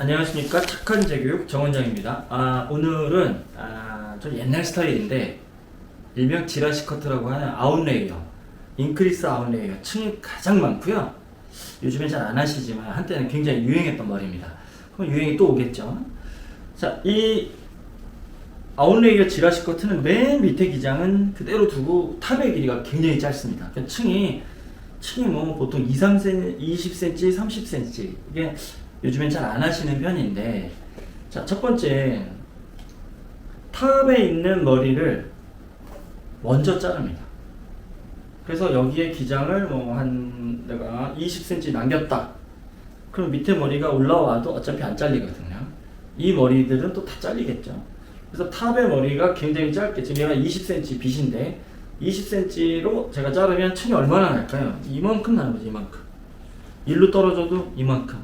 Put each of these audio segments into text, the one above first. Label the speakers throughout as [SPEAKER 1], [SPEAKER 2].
[SPEAKER 1] 안녕하십니까 착한 재교육 정원장입니다. 아, 오늘은 아, 좀 옛날 스타일인데 일명 지라시 커트라고 하는 아웃레이어, 인크리스 아웃레이어 층이 가장 많고요. 요즘엔 잘 안 하시지만 한때는 굉장히 유행했던 머리입니다. 그럼 유행이 또 오겠죠. 자, 이 아웃레이어 지라시 커트는 맨 밑에 기장은 그대로 두고 탑의 길이가 굉장히 짧습니다. 그러니까 층이 층이 뭐 보통 2, 3cm, 20cm, 30cm 이게 요즘엔 잘 안 하시는 편인데 자 첫 번째 탑에 있는 머리를 먼저 자릅니다. 그래서 여기에 기장을 뭐 한 내가 20cm 남겼다. 그럼 밑에 머리가 올라와도 어차피 안 잘리거든요. 이 머리들은 또 다 잘리겠죠. 그래서 탑의 머리가 굉장히 짧게 지금 얘가 20cm 빗인데 20cm로 제가 자르면 층이 얼마나 날까요? 이만큼 나는 거죠, 이만큼. 일로 떨어져도 이만큼.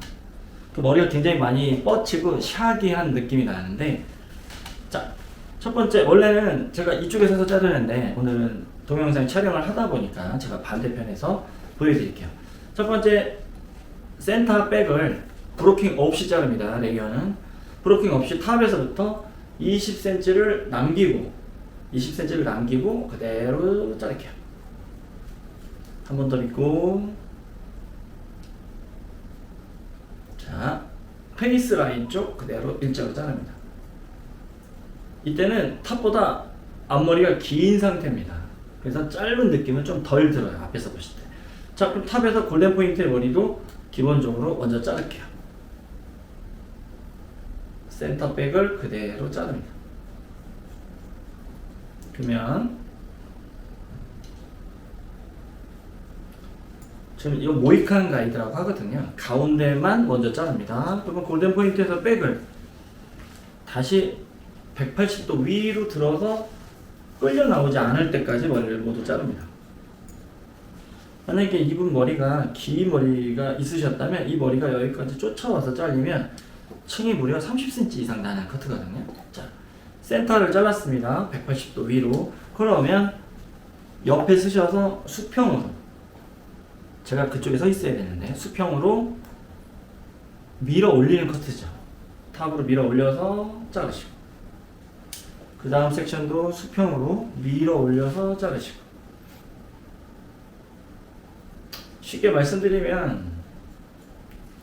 [SPEAKER 1] 그 머리가 굉장히 많이 뻗치고 샤기한 느낌이 나는데 자, 첫 번째 원래는 제가 이쪽에서 자르는데 오늘은 동영상 촬영을 하다 보니까 제가 반대편에서 보여드릴게요. 첫 번째 센터 백을 브로킹 없이 자릅니다. 레이어는 브로킹 없이 탑에서부터 20cm를 남기고 20cm를 남기고 그대로 자를게요. 한 번 더 믿고 자 페이스 라인 쪽 그대로 일자로 자릅니다. 이때는 탑보다 앞머리가 긴 상태입니다. 그래서 짧은 느낌은 좀 덜 들어요. 앞에서 보실 때. 자, 그럼 탑에서 골든 포인트의 머리도 기본적으로 먼저 자를게요. 센터 백을 그대로 자릅니다. 그러면 지금 이거 모이칸 가이드라고 하거든요. 가운데만 먼저 자릅니다. 그러면 골든 포인트에서 백을 다시 180도 위로 들어서 끌려 나오지 않을 때까지 머리를 모두 자릅니다. 만약에 이분 머리가 긴 머리가 있으셨다면 이 머리가 여기까지 쫓아와서 잘리면 층이 무려 30cm 이상 나는 커트거든요. 자, 센터를 잘랐습니다. 180도 위로. 그러면 옆에 쓰셔서 수평으로 제가 그쪽에 서 있어야 되는데 수평으로 밀어 올리는 커트죠. 탑으로 밀어 올려서 자르시고 그 다음 섹션도 수평으로 밀어 올려서 자르시고 쉽게 말씀드리면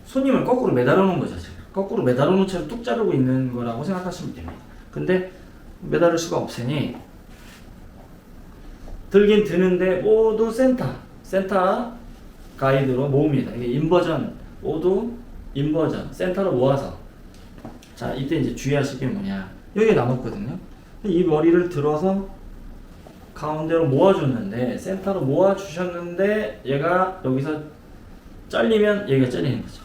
[SPEAKER 1] 손님을 거꾸로 매달아 놓은 거죠. 지금. 거꾸로 매달아 놓은 채로 뚝 자르고 있는 거라고 생각하시면 됩니다. 근데 매달을 수가 없으니 들긴 드는데 모두 센터 센터 가이드로 모읍니다. 이게 인버전 모두 인버전 센터로 모아서 자 이때 이제 주의하실 게 뭐냐 여기 남았거든요. 이 머리를 들어서 가운데로 모아줬는데 센터로 모아주셨는데 얘가 여기서 잘리면 얘가 잘리는 거죠.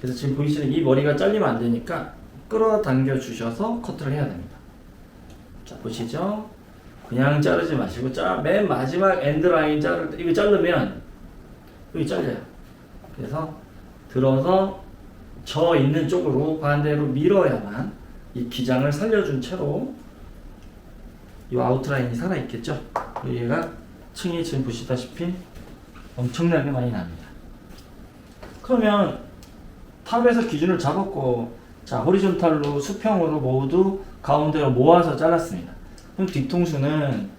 [SPEAKER 1] 그래서 지금 보이시는 이 머리가 잘리면 안 되니까 끌어당겨 주셔서 커트를 해야 됩니다. 자 보시죠. 그냥 자르지 마시고 자, 맨 마지막 엔드라인 자를 때 이거 자르면 여기 잘려요. 그래서 들어서 저 있는 쪽으로 반대로 밀어야만 이 기장을 살려준 채로 이 아웃라인이 살아 있겠죠. 얘가 층이 지금 보시다시피 엄청나게 많이 납니다. 그러면 탑에서 기준을 잡았고 자 호리존탈로 수평으로 모두 가운데로 모아서 잘랐습니다. 그럼 뒤통수는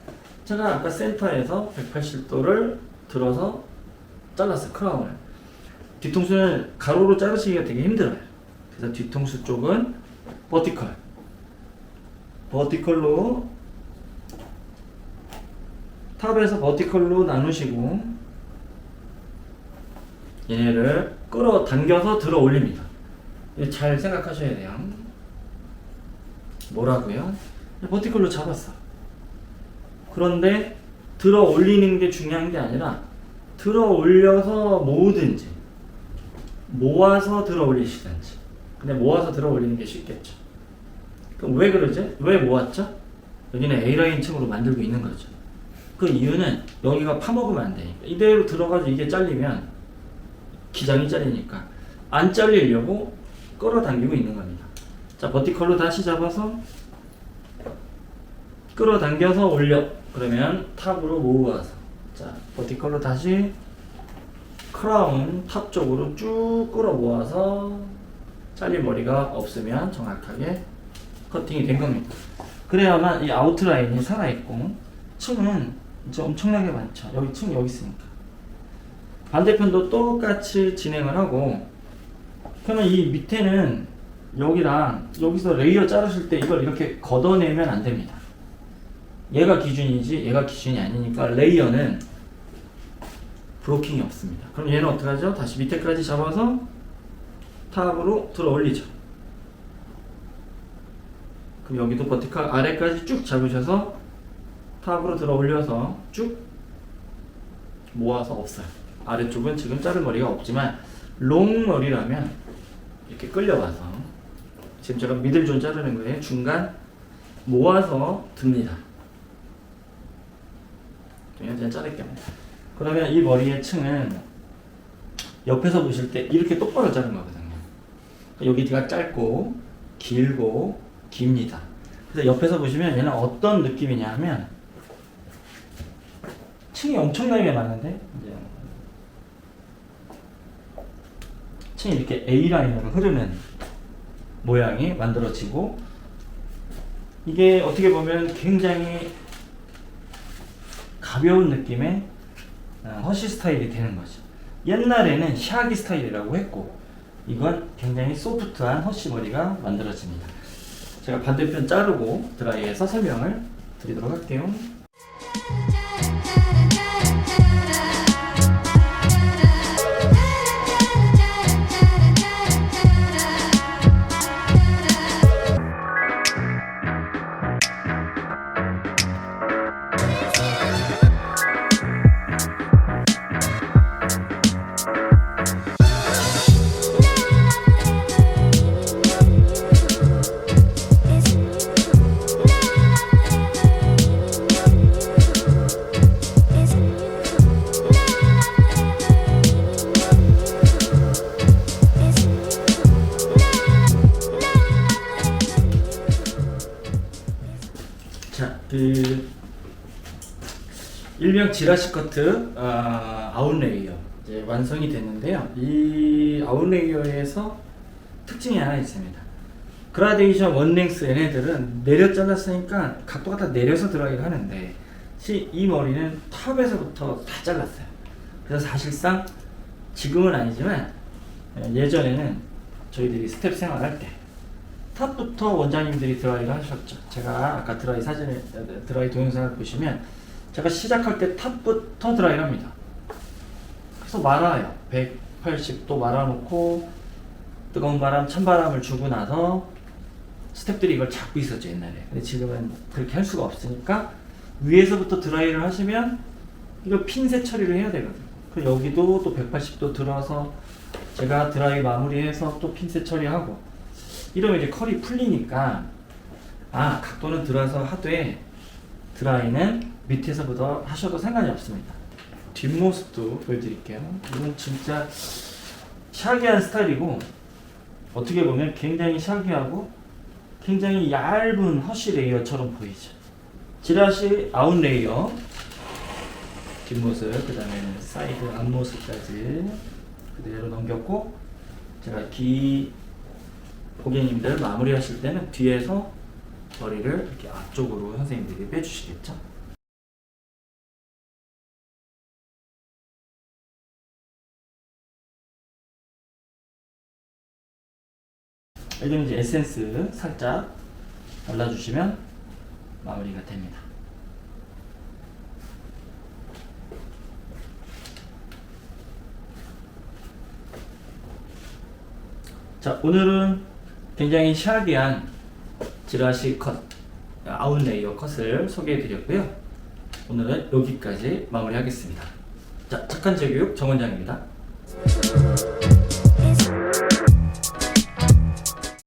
[SPEAKER 1] 제가 아까 센터에서 180도를 들어서 잘랐어요 크라운을. 뒤통수는 가로로 자르시기가 되게 힘들어요. 그래서 뒤통수 쪽은 버티컬. 버티컬로 탑에서 버티컬로 나누시고 얘네를 끌어당겨서 들어 올립니다. 잘 생각하셔야 돼요. 뭐라고요? 버티컬로 잡았어. 그런데 들어 올리는 게 중요한 게 아니라 들어 올려서 모으든지 모아서 들어 올리시든지 근데 모아서 들어 올리는 게 쉽겠죠. 그럼 왜 그러지? 왜 모았죠? 여기는 A라인 층으로 만들고 있는 거죠. 그 이유는 여기가 파먹으면 안 되니까 이대로 들어가지고 이게 잘리면 기장이 잘리니까 안 잘리려고 끌어당기고 있는 겁니다. 자 버티컬로 다시 잡아서 끌어당겨서 올려 그러면 탑으로 모아서 자 버티컬로 다시 크라운 탑 쪽으로 쭉 끌어 모아서 잘린 머리가 없으면 정확하게 커팅이 된 겁니다. 그래야만 이 아웃라인이 살아있고 층은 이제 엄청나게 많죠. 여기 층 여기 있으니까. 반대편도 똑같이 진행을 하고 그러면 이 밑에는 여기랑 여기서 레이어 자르실 때 이걸 이렇게 걷어내면 안 됩니다. 얘가 기준이지 얘가 기준이 아니니까 레이어는 브로킹이 없습니다. 그럼 얘는 어떻게 하죠? 다시 밑에까지 잡아서 탑으로 들어 올리죠. 그럼 여기도 버티컬 아래까지 쭉 잡으셔서 탑으로 들어 올려서 쭉 모아서 없어요. 아래쪽은 지금 자른 머리가 없지만 롱 머리라면 이렇게 끌려와서 지금 제가 미들존 자르는 거예요. 중간 모아서 듭니다. 그냥 자를게요. 그러면 이 머리의 층은 옆에서 보실 때 이렇게 똑바로 자른 거거든요. 여기가 짧고 길고 깁니다. 그래서 옆에서 보시면 얘는 어떤 느낌이냐 하면 층이 엄청나게 많은데 이제 층이 이렇게 A 라인으로 흐르는 모양이 만들어지고 이게 어떻게 보면 굉장히 가벼운 느낌의 어, 허쉬 스타일이 되는 거죠. 옛날에는 샤기 스타일이라고 했고 이건 굉장히 소프트한 허쉬 머리가 만들어집니다. 제가 반대편 자르고 드라이해서 설명을 드리도록 할게요. 일명 지라시 커트 아, 아웃레이어 이제 완성이 됐는데요. 이 아웃레이어에서 특징이 하나 있습니다. 그라데이션 원랭스 얘네들은 내려 잘랐으니까 각도가 다 내려서 들어가긴 하는데 시- 이 머리는 탑에서부터 다 잘랐어요. 그래서 사실상 지금은 아니지만 예전에는 저희들이 스텝 생활할 때 탑부터 원장님들이 드라이를 하셨죠. 제가 아까 드라이 사진을 드라이 동영상을 보시면 제가 시작할 때 탑부터 드라이를 합니다. 그래서 말아요. 180도 말아놓고 뜨거운 바람, 찬바람을 주고 나서 스탭들이 이걸 잡고 있었죠 옛날에. 근데 지금은 그렇게 할 수가 없으니까 위에서부터 드라이를 하시면 이걸 핀셋 처리를 해야 되거든요. 그 여기도 또 180도 들어서 제가 드라이 마무리해서 또 핀셋 처리하고 이러면 이제 컬이 풀리니까 아 각도는 들어서 하되 드라이는 밑에서부터 하셔도 상관이 없습니다. 뒷모습도 보여드릴게요. 이건 진짜 샤기한 스타일이고 어떻게 보면 굉장히 샤기하고 굉장히 얇은 허쉬 레이어처럼 보이죠. 지라시 아웃 레이어 뒷모습 그 다음에 사이드 앞모습까지 그대로 넘겼고 제가 기 고객님들 마무리하실 때는 뒤에서 머리를 이렇게 앞쪽으로 선생님들이 빼주시겠죠. 이제 에센스 살짝 발라주시면 마무리가 됩니다. 자, 오늘은 굉장히 샤기한 지라시 컷, 아웃 레이어 컷을 소개해 드렸고요. 오늘은 여기까지 마무리하겠습니다. 자, 착한 재교육 정원장입니다.